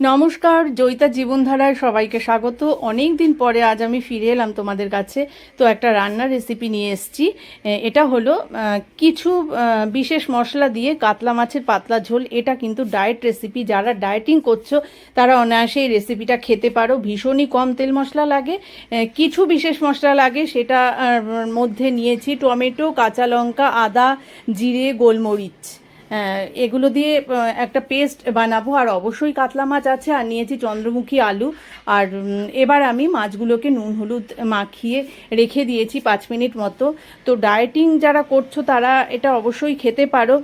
নমস্কার, জয়িতা জীবনধারায় সবাইকে স্বাগত। অনেক দিন পরে আজ আমি ফিরে এলাম তোমাদের কাছে। তো একটা রান্নার রেসিপি নিয়ে এসেছি। এটা হলো কিছু বিশেষ মশলা দিয়ে কাতলা মাছের পাতলা ঝোল। এটা কিন্তু ডায়েট রেসিপি যারা ডায়েটিং করছ, তারা অনায়াসে এই রেসিপিটা খেতে পারো। ভীষণই কম তেল মশলা লাগে। কিছু বিশেষ মশলা লাগে। সেটা মধ্যে নিয়েছি টমেটো, কাঁচা লঙ্কা, আদা, জিরে, গোলমরিচ। এগুলো দিয়ে একটা পেস্ট বানাবো। আর অবশ্যই কাতলা মাছ আছে, আর নিয়েছি চন্দ্রমুখী আলু। আর এবার আমি মাছগুলোকে নুন, হলুদ মাখিয়ে রেখে দিয়েছি পাঁচ মিনিট মতো। তো ডায়েটিং যারা করছ, তারা এটা অবশ্যই খেতে পারো।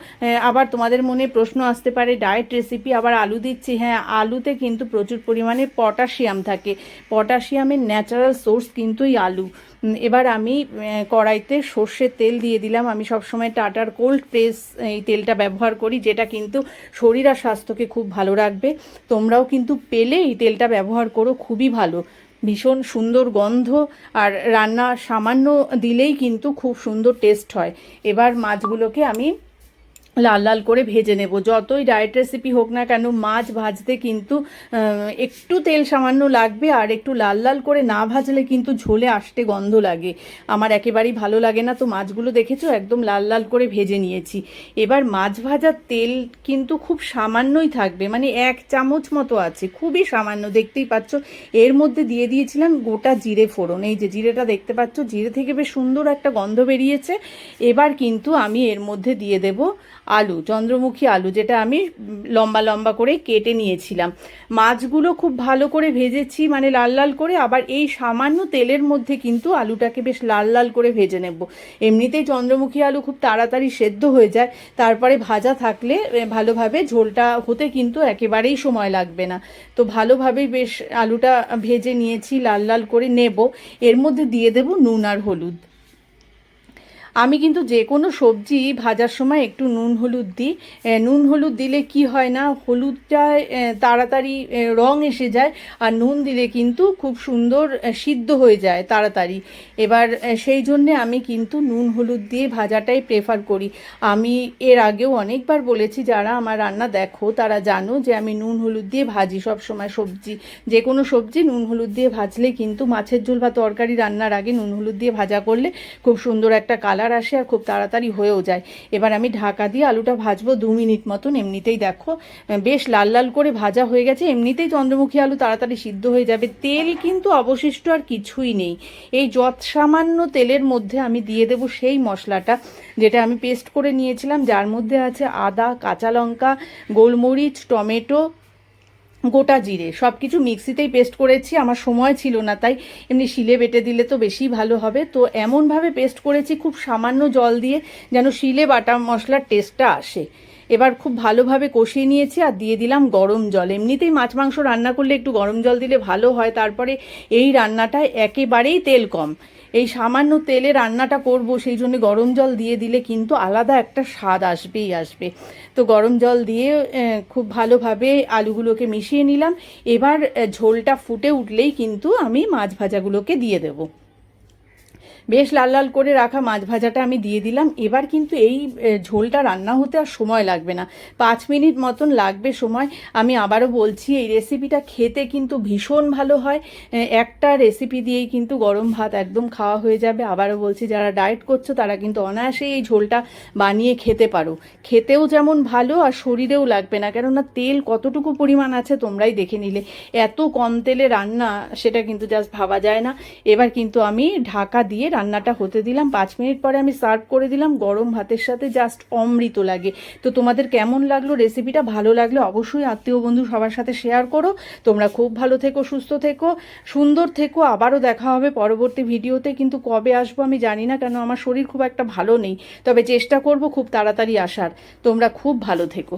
আবার তোমাদের মনে প্রশ্ন আসতে পারে ডায়েট রেসিপি আবার আলু দিচ্ছি। হ্যাঁ আলুতে কিন্তু প্রচুর পরিমাণে পটাশিয়াম থাকে। পটাশিয়ামের ন্যাচারাল সোর্স কিন্তু এই আলু। এবার আমি কড়াইতে সর্ষের তেল দিয়ে দিলাম। আমি সবসময় টাটার কোল্ড প্রেস এই তেলটা ব্যবহার করি, যেটা কিন্তু শরীর আর স্বাস্থ্যকে খুব ভালো রাখবে। তোমরাও কিন্তু পেলে এই তেলটা ব্যবহার করো, খুবই ভালো। ভীষণ সুন্দর গন্ধ আর রান্না সামান্য দিলেই কিন্তু খুব সুন্দর টেস্ট হয়। এবার মাছগুলোকে আমি লাল লাল করে ভেজে নেব। যতই ডায়েট রেসিপি হোক না কেন, মাছ ভাজতে কিন্তু একটু তেল সামান্য লাগবে আর একটু লাল লাল করে না ভাজলে কিন্তু ঝোলে আসতে গন্ধ লাগে। আমার একেবারেই ভালো লাগে না। তো মাছগুলো দেখেছ? একদম লাল লাল করে ভেজে নিয়েছি। এবার মাছ ভাজার তেল কিন্তু খুব সামান্যই থাকবে। মানে এক চামচ মতো আছে, খুবই সামান্য। দেখতেই পাচ্ছ, এর মধ্যে দিয়ে দিয়েছিলাম গোটা জিরে ফোড়ন। এই যে জিরেটা দেখতে পাচ্ছ, জিরে থেকে বেশ সুন্দর একটা গন্ধ বেরিয়েছে। এবার কিন্তু আমি এর মধ্যে দিয়ে দেব আলু, চন্দ্রমুখী আলু, যেটা আমি লম্বা লম্বা করে কেটে নিয়েছিলাম। মাছগুলো খুব ভালো করে ভেজেছি মানে লাল লাল করে, আবার এই সামান্য তেলের মধ্যে কিন্তু আলুটাকে বেশ লাল লাল করে ভেজে নেব। এমনিতেই চন্দ্রমুখী আলু খুব তাড়াতাড়ি সেদ্ধ হয়ে যায়, তারপরে ভাজা থাকলে ভালোভাবে ঝোলটা হতে কিন্তু একেবারেই সময় লাগবে না। তো ভালোভাবেই বেশ আলুটা ভেজে নিয়েছি, লাল লাল করে নেব। এর মধ্যে দিয়ে দেব নুন আর হলুদ। আমি কিন্তু যে কোনো সবজি ভাজার সময় একটু নুন, হলুদ দিই। নুন, হলুদ দিলে কি হয় না, হলুদটা তাড়াতাড়ি রং এসে যায় আর নুন দিলে কিন্তু খুব সুন্দর সিদ্ধ হয়ে যায় তাড়াতাড়ি। এবার সেই জন্যে আমি কিন্তু নুন, হলুদ দিয়ে ভাজাটাই প্রেফার করি। আমি এর আগেও অনেকবার বলেছি, যারা আমার রান্না দেখো, তারা জানো যে আমি নুন, হলুদ দিয়ে ভাজি সব সময় সবজি। যে কোনো সবজি নুন, হলুদ দিয়ে ভাজলে কিন্তু মাছের ঝোল বা তরকারি রান্নার আগে নুন, হলুদ দিয়ে ভাজা করলে খুব সুন্দর একটা কালার আসে আর খুব তাড়াতাড়ি হয়েও যায়। এবার আমি ঢাকা দিয়ে আলুটা ভাজবো দু মিনিট মতন, এমনিতেই দেখো বেশ লাল লাল করে ভাজা হয়ে গেছে, এমনিতেই চন্দ্রমুখী আলু তাড়াতাড়ি সিদ্ধ হয়ে যাবে। তেল কিন্তু অবশিষ্ট আর কিছুই নেই। এই যৎ সামান্য তেলের মধ্যে আমি দিয়ে দেবো সেই মশলাটা, যেটা আমি পেস্ট করে নিয়েছিলাম, যার মধ্যে আছে আদা, কাঁচা লঙ্কা, গোলমরিচ, টমেটো গোটা জিরে। সব কিছু মিক্সিতেই পেস্ট করেছি, আমার সময় ছিল না, তাই এমনি শিলে বেটে দিলে তো বেশি ভালো হবে। তো এমনভাবে পেস্ট করেছি, খুব সামান্য জল দিয়ে যেন শিলে বাটা মশলার টেস্টটা আসে। এবার খুব ভালোভাবে কষিয়ে নিয়েছি আর দিয়ে দিলাম গরম জল। এমনিতেই মাছ মাংস রান্না করলে একটু গরম জল দিলে ভালো হয়, তারপরে এই রান্নাটায় একেবারেই তেল কম। এই সামান্য তেলে রান্নাটা করব, সেই জন্য গরম জল দিয়ে দিলে কিন্তু আলাদা একটা স্বাদ আসবেই আসবে। তো গরম জল দিয়ে খুব ভালোভাবে আলুগুলোকে মিশিয়ে নিলাম। এবার ঝোলটা ফুটে উঠলেই কিন্তু আমি মাছ ভাজাগুলোকে দিয়ে দেবো। বেশ লাল লাল করে রাখা মাছ ভাজাটা আমি দিয়ে দিলাম। এবার কিন্তু এই ঝোলটা রান্না হতে আর সময় লাগবে না। পাঁচ মিনিট মতন লাগবে সময়। আমি আবারও বলছি, এই রেসিপিটা খেতে কিন্তু ভীষণ ভালো হয়। একটা রেসিপি দিয়েই কিন্তু গরম ভাত একদম খাওয়া হয়ে যাবে। আবারও বলছি, যারা ডায়েট করছ, তারা কিন্তু অনায়াসে এই ঝোলটা বানিয়ে খেতে পারো। খেতেও যেমন ভালো আর শরীরেও লাগবে না। কেননা তেল কতটুকু পরিমাণ আছে তোমরাই দেখে নিলে। এত কম তেলে রান্না, সেটা কিন্তু জাস্ট ভাবা যায় না। এবার কিন্তু আমি ঢাকা দিয়ে রান্নাটা হতে দিলাম। পাঁচ মিনিট পরে আমি সার্ভ করে দিলাম। গরম ভাতের সাথে জাস্ট অমৃত লাগে। তো তোমাদের কেমন লাগল? রেসিপিটা ভালো লাগলে অবশ্যই আত্মীয় বন্ধু সবার সাথে শেয়ার করো। তোমরা খুব ভালো থেকো, সুস্থ থেকো, সুন্দর থেকো। আবারও দেখা হবে পরবর্তী ভিডিওতে। কিন্তু কবে আসব আমি জানি না, কেন আমার শরীর খুব একটা ভালো নেই। তবে চেষ্টা করব খুব তাড়াতাড়ি আসার। তোমরা খুব ভালো থেকো।